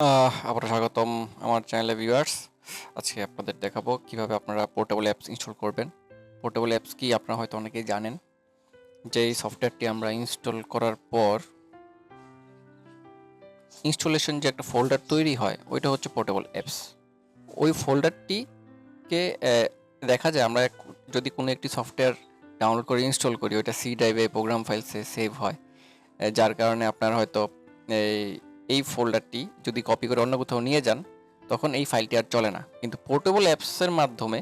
আহ, আবার স্বাগতম আমার চ্যানেলে ভিউয়ার্স আজকে আপনাদের দেখাবো কীভাবে আপনারা পোর্টেবল অ্যাপস ইনস্টল করবেন। পোর্টেবল অ্যাপস কি আপনারা হয়তো অনেকেই জানেন যে এই সফটওয়্যারটি আমরা ইনস্টল করার পর ইনস্টলেশন যে একটা ফোল্ডার তৈরি হয় ওইটা হচ্ছে পোর্টেবল অ্যাপস ওই ফোল্ডারটিকে দেখা যায় আমরা যদি কোনো একটি সফটওয়্যার ডাউনলোড করে ইনস্টল করি ওইটা সি ড্রাইভে প্রোগ্রাম ফাইলসে সেভ হয় যার কারণে আপনার হয়তো এই এই ফোল্ডারটি যদি কপি করে অন্য কোথাও নিয়ে যান, তখন এই ফাইলটি আর চলে না। কিন্তু পোর্টেবল অ্যাপসের মাধ্যমে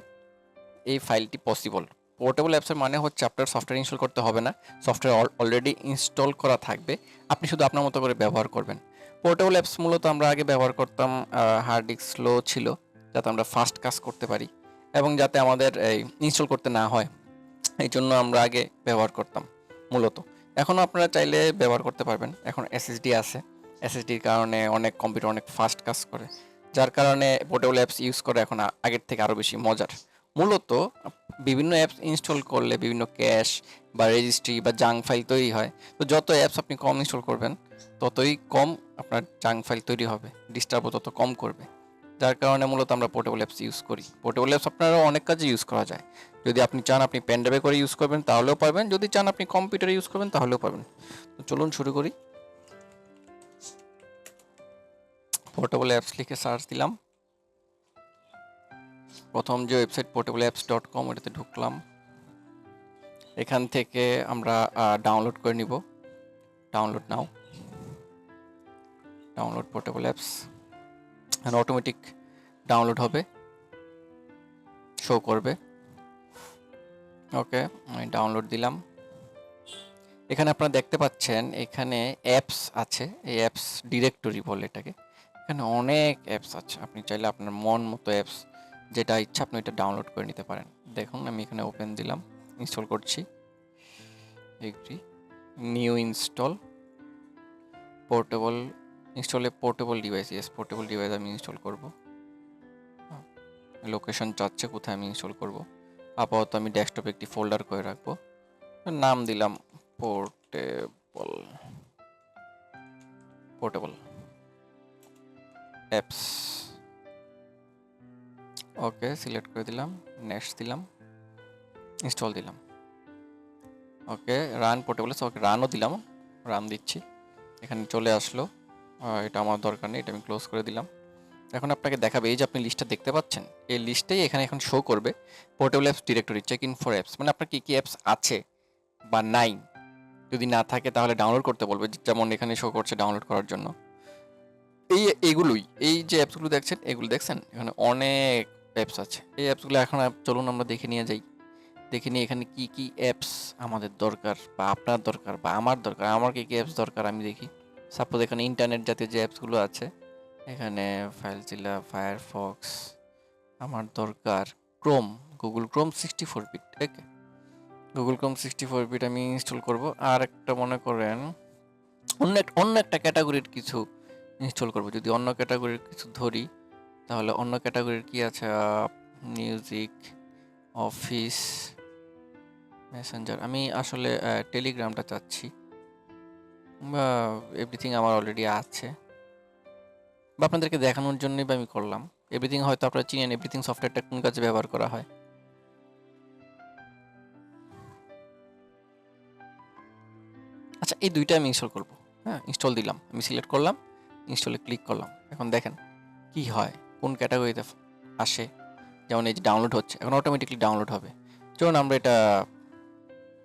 এই ফাইলটি পসিবল পোর্টেবল অ্যাপসের মানে হচ্ছে আপনার সফটওয়্যার ইনস্টল করতে হবে না। সফটওয়্যার অলরেডি ইনস্টল করা থাকবে। আপনি শুধু আপনার মতো করে ব্যবহার করবেন। পোর্টেবল অ্যাপস মূলত আমরা আগে ব্যবহার করতাম হার্ড ডিস্ক স্লো ছিল, যাতে আমরা ফাস্ট কাজ করতে পারি এবং যাতে আমাদের এই ইনস্টল করতে না হয়। এই জন্য আমরা আগে ব্যবহার করতাম, মূলত। এখনও আপনারা চাইলে ব্যবহার করতে পারবেন। এখন এসএসডি আছে। এসএসডির কারণে অনেক কম্পিউটার অনেক ফাস্ট কাজ করে। যার কারণে পোর্টেবল অ্যাপস ইউজ করে এখন আগের থেকে আরও বেশি মজার। মূলত বিভিন্ন অ্যাপস ইনস্টল করলে বিভিন্ন ক্যাশ বা রেজিস্ট্রি বা জাঙ্ক ফাইল তৈরি হয়। তো যত অ্যাপস আপনি কম ইনস্টল করবেন, ততই কম আপনার জাঙ্ক ফাইল তৈরি হবে। ডিস্টার্বও তত কম করবে। যার কারণে মূলত আমরা পোর্টেবল অ্যাপস ইউজ করি। পোর্টেবল অ্যাপস আপনারা অনেক কাজে ইউজ করা যায়। যদি আপনি চান আপনি পেন ড্রাইভে করে ইউজ করবেন, তাহলেও পারবেন। যদি চান আপনি কম্পিউটারে ইউজ করবেন, তাহলেও পারবেন। তো চলুন শুরু করি। পোর্টেবল অ্যাপস লিখে সার্চ দিলাম। প্রথম যে website portable apps dot com ওটাতে ঢুকলাম। এখান থেকে আমরা ডাউনলোড করে নিব। Download now download portable apps automatic download হবে। শো করবে। ওকে আমি ডাউনলোড দিলাম। এখানে আপনারা দেখতে পাচ্ছেন, এখানে অ্যাপস আছে। এই অ্যাপস ডিরেক্টরি বলে এটাকে। এখানে অনেক অ্যাপস আছে। আপনি চাইলে আপনার মন মতো অ্যাপস যেটা ইচ্ছা আপনি এটা ডাউনলোড করে নিতে পারেন। দেখুন, আমি এখানে ওপেন দিলাম ইনস্টল করছি। Agree new install portable ইনস্টলে portable device yes portable device আমি ইনস্টল করব। লোকেশন চাচ্ছে, কোথায় আমি ইনস্টল করব। আপাতত আমি ডেস্কটপে একটি ফোল্ডার করে রাখব। নাম দিলাম portable portable apps okay select করে দিলাম নেক্সট দিলাম ইনস্টল দিলাম. ওকে রান পোর্টেবল ওকে রানও দিলাম রান দিচ্ছি। এখানে চলে আসলো এটা আমার দরকার নেই, এটা আমি ক্লোজ করে দিলাম। এখন আপনাকে দেখাবে, এই যে আপনি লিস্টটা দেখতে পাচ্ছেন, এই লিস্টেই এখানে এখন শো করবে portable apps directory check in for apps মানে আপনার কী কী অ্যাপস আছে বা নাই? যদি না থাকে তাহলে ডাউনলোড করতে বলবে, যেমন এখানে শো করছে ডাউনলোড করার জন্য। এই এগুলোই, এই যে অ্যাপসগুলো দেখছেন, এগুলো দেখছেন? এখানে অনেক অ্যাপস আছে। এই অ্যাপসগুলো এখন চলুন আমরা দেখে নিয়ে যাই। দেখে নিয়ে এখানে কি কি অ্যাপস আমাদের দরকার, বা আপনার দরকার, বা আমার দরকার, আমার কি কি অ্যাপস দরকার আমি দেখি। সাপোজ এখানে ইন্টারনেট জাতীয় যে অ্যাপসগুলো আছে, এখানে ফাইলজিলা ফায়ারফক্স আমার দরকার Chrome Google Chrome sixty four bit okay Google Chrome sixty four bit আমি ইনস্টল করব। আর একটা মনে করেন, অন্য অন্য একটা ক্যাটাগরির কিছু ইনস্টল করব। যদি অন্য ক্যাটাগরির কিছু ধরি, তাহলে অন্য ক্যাটাগরির কি আছে? মিউজিক অফিস মেসেঞ্জার আমি আসলে টেলিগ্রামটা চাচ্ছি। বা এভরিথিং আমার অলরেডি আছে। বা, আপনাদেরকে দেখানোর জন্যই বা আমি করলাম। এভরিথিং হয়তো আপনারা চিনেন এভরিথিং সফটওয়্যারটা কোন কাজে ব্যবহার করা হয়। আচ্ছা এই দুইটা আমি ইনস্টল করব। হ্যাঁ ইনস্টল দিলাম। আমি সিলেক্ট করলাম। ইনস্টলে ক্লিক করলাম। এখন দেখেন কি হয়, কোন ক্যাটাগরিতে আসে, যেমন এই যে ডাউনলোড হচ্ছে, এখন অটোমেটিকলি ডাউনলোড হবে। যেমন আমরা এটা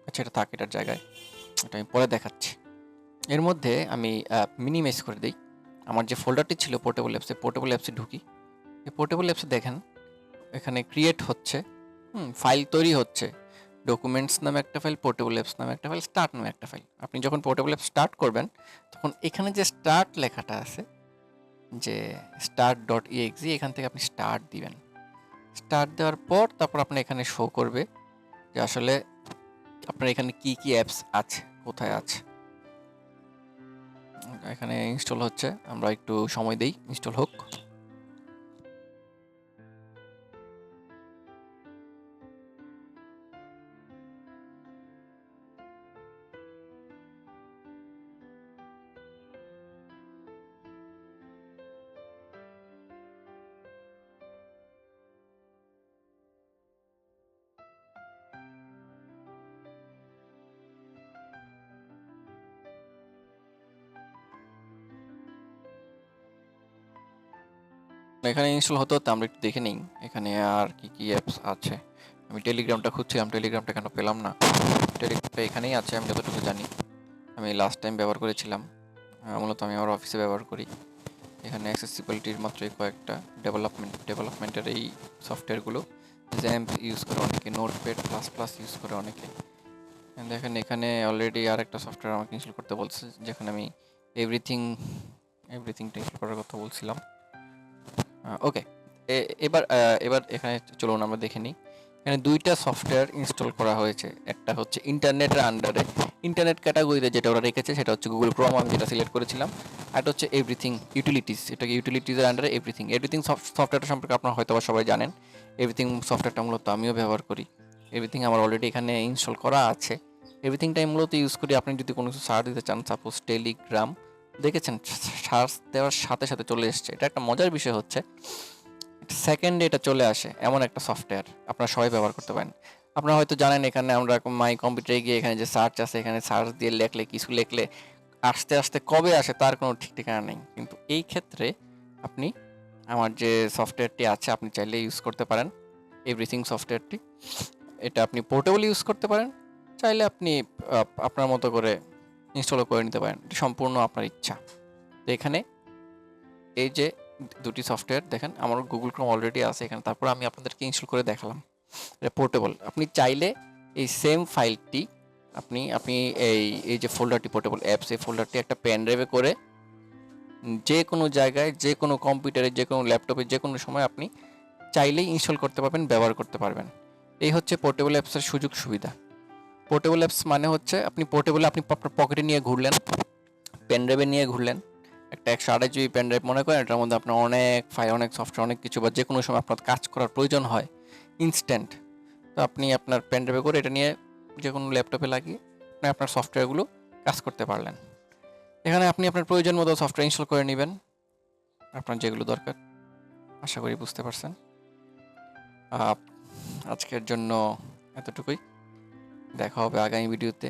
আচ্ছা এটা থাক, এটার জায়গায়। এটা আমি পরে দেখাচ্ছি। এর মধ্যে আমি মিনিমাইজ করে দিই। আমার যে ফোল্ডারটি ছিল পোর্টেবল অ্যাপসে পোর্টেবল অ্যাপসে ঢুকি। এই পোর্টেবল অ্যাপসে দেখেন, এখানে ক্রিয়েট হচ্ছে, হুম ফাইল তৈরি হচ্ছে। ডকুমেন্টস নামে একটা ফাইল পোর্টেবল অ্যাপস নামে একটা ফাইল স্টার্ট নামে একটা ফাইল আপনি যখন পোর্টেবল অ্যাপ স্টার্ট করবেন, তখন এখানে যে স্টার্ট লেখাটা আছে, যে স্টার্ট ডট ইএক্সি এখান থেকে আপনি স্টার্ট দিবেন। স্টার্ট দেওয়ার পর তারপর আপনি এখানে শো করবে যে আসলে আপনার এখানে কি কি অ্যাপস আছে, কোথায় আছে। এখানে ইনস্টল হচ্ছে, আমরা একটু সময় দেই ইনস্টল হোক। এখানে ইনস্টল হতে হতে আমরা একটু দেখে নিই। এখানে আর কি কি অ্যাপস আছে? আমি টেলিগ্রামটা খুঁজছিলাম টেলিগ্রামটা কেন পেলাম না? টেলিগ্রামটা এখানেই আছে, আমি যতটুকু জানি। আমি লাস্ট টাইম ব্যবহার করেছিলাম। মূলত আমি আমার অফিসে ব্যবহার করি। এখানে অ্যাক্সেসিবিলিটির মাত্র এই কয়েকটা ডেভেলপমেন্ট ডেভেলপমেন্টের এই সফটওয়্যারগুলো জ্যাম্প ইউজ করে অনেকে নোটপ্যাড প্লাস প্লাস ইউজ করে অনেকে। দেখেন, এখানে অলরেডি আর একটা সফটওয়্যার আমাকে ইনস্টল করতে বলছে, যেখানে আমি এভরিথিং এভরিথিংটা ইনস্টল করার কথা বলছিলাম। ওকে এবার এবার এখানে চলুন আমরা দেখে নিই। এখানে দুইটা সফটওয়্যার ইনস্টল করা হয়েছে। একটা হচ্ছে ইন্টারনেটের আন্ডারে ইন্টারনেট ক্যাটাগরিতে যেটা ওরা রেখেছে সেটা হচ্ছে গুগল ক্রোম আমি যেটা সিলেক্ট করেছিলাম। আর হচ্ছে এভরিথিং ইউটিলিটিস এটাকে ইউটিলিটিসের আন্ডারে এভরিথিং এভরিথিং সফটওয়্যারটা সম্পর্কে আপনারা হয়তো সবাই জানেন। এভরিথিং সফটওয়্যারটা মূলত আমিও ব্যবহার করি। এভরিথিং আমার অলরেডি এখানে ইনস্টল করা আছে। এভরিথিংটাই মূলত ইউজ করি। আপনি যদি কোনো কিছু সার্চ দিতে চান সাপোজ টেলিগ্রাম দেখেছেন সার্চ দেওয়ার সাথে সাথে চলে এসছে। এটা একটা মজার বিষয় হচ্ছে সেকেন্ডে এটা চলে আসে এমন একটা সফটওয়্যার আপনারা সবাই ব্যবহার করতে পারেন। আপনারা হয়তো জানেন এখানে আমরা মাই কম্পিউটারে গিয়ে এখানে যে সার্চ আছে, এখানে সার্চ দিয়ে লেখলে, কিছু লেখলে আস্তে আস্তে কবে আসে তার কোনো ঠিক ঠিকানা নেই। কিন্তু এই ক্ষেত্রে আপনি আমার যে সফটওয়্যারটি আছে, আপনি চাইলে ইউজ করতে পারেন এভরিথিং সফটওয়্যারটি এটা আপনি পোর্টেবল ইউজ করতে পারেন, চাইলে আপনি আপনার মতো করে ইনস্টলও করে নিতে পারেন। সম্পূর্ণ আপনার ইচ্ছা। তো এখানে এই যে দুটি সফটওয়্যার দেখেন, আমার গুগল ক্রোম অলরেডি আছে এখানে। তারপর আমি আপনাদেরকে ইনস্টল করে দেখালাম। এটা পোর্টেবল আপনি চাইলে এই সেম ফাইলটি আপনি আপনি এই এই যে ফোল্ডারটি পোর্টেবল অ্যাপস এই ফোল্ডারটি একটা পেন ড্রাইভে করে যে কোনো জায়গায়, যে কোনো কম্পিউটারে যে কোনো ল্যাপটপে যে কোনো সময় আপনি চাইলেই ইনস্টল করতে পারবেন, ব্যবহার করতে পারবেন। এই হচ্ছে পোর্টেবল অ্যাপসের সুযোগ সুবিধা পোর্টেবল অ্যাপস মানে হচ্ছে আপনি পোর্টেবল আপনি আপনার পকেটে নিয়ে ঘুরলেন পেন ড্রাইভে নিয়ে ঘুরলেন, একটা একশো আঠাশ জিবি পেন ড্রাইভ মনে করেন, এটার মধ্যে আপনার অনেক ফাইল অনেক সফটওয়্যার অনেক কিছু বা যে কোনো সময় আপনার কাজ করার প্রয়োজন হয় ইনস্ট্যান্ট তো আপনি আপনার পেন ড্রাইভে করে এটা নিয়ে যে কোনো ল্যাপটপে লাগিয়ে আপনি আপনার সফটওয়্যারগুলো কাজ করতে পারলেন। এখানে আপনি আপনার প্রয়োজন মতো সফটওয়্যার ইনস্টল করে নেবেন, আপনার যেগুলো দরকার, আশা করি বুঝতে পারছেন। আজকের জন্য এতটুকুই। দেখা হবে আগামী ভিডিওতে।